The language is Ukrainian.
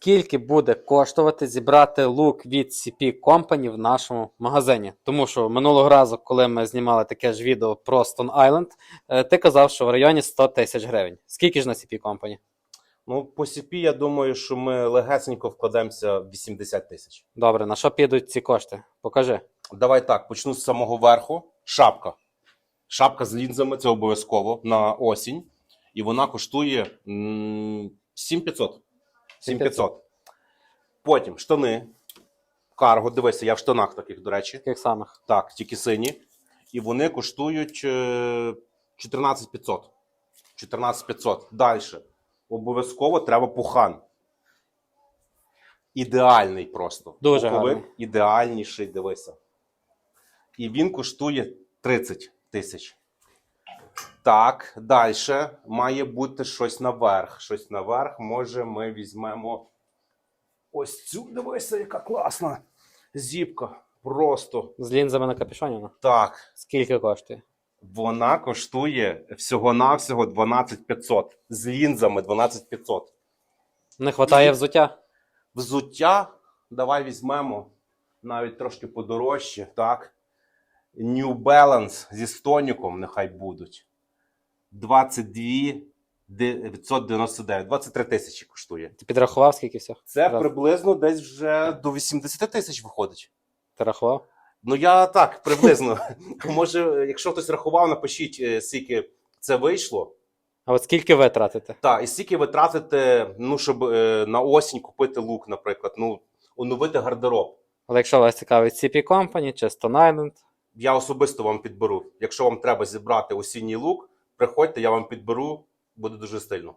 скільки буде коштувати зібрати лук від CP Company в нашому магазині. Тому що минулого разу, коли ми знімали таке ж відео про Stone Island, е, ти казав, що в районі 100 тисяч гривень. Скільки ж на CP Company? Ну, по CP, я думаю, що ми легесенько вкладемося в 80 тисяч. Добре, на що підуть ці кошти? Покажи. Давай так, почну з самого верху. Шапка. Шапка з лінзами це обов'язково на осінь. І вона коштує м, 7500. 7500. Потім штани. Карго, дивися, я в штанах таких, до речі. Таких самих. Так, тільки сині. І вони коштують е, 14500. 14500. Далі. Обов'язково треба пухан. Ідеальний просто. Дуже Пуховик гарний. Ідеальніший, дивися. І він коштує 30 тисяч. Так, далі має бути щось наверх. Щось наверх. Може, ми візьмемо ось цю, дивися, яка класна зіпка. Просто З лінзами на капюшоні. вона? так. Скільки коштує? Вона коштує всього-навсього 12500. З лінзами 12500. Не вистачає взуття? Взуття давай візьмемо навіть трошки подорожче, так? New Balance зі стоніком нехай будуть. 22 999, 23 тисячі коштує. Ти підрахував, скільки всього? Це Раз. приблизно десь вже до 80 тисяч виходить. Ти рахував? Ну я так, приблизно. Може, якщо хтось рахував, напишіть, е, скільки це вийшло. А от скільки ви тратите? Так, і скільки ви тратите, ну, щоб е, на осінь купити лук, наприклад, ну, оновити гардероб. Але якщо вас цікавить CP Company чи Stone Island, Я особисто вам підберу. Якщо вам треба зібрати осінній лук, приходьте, я вам підберу, буде дуже стильно.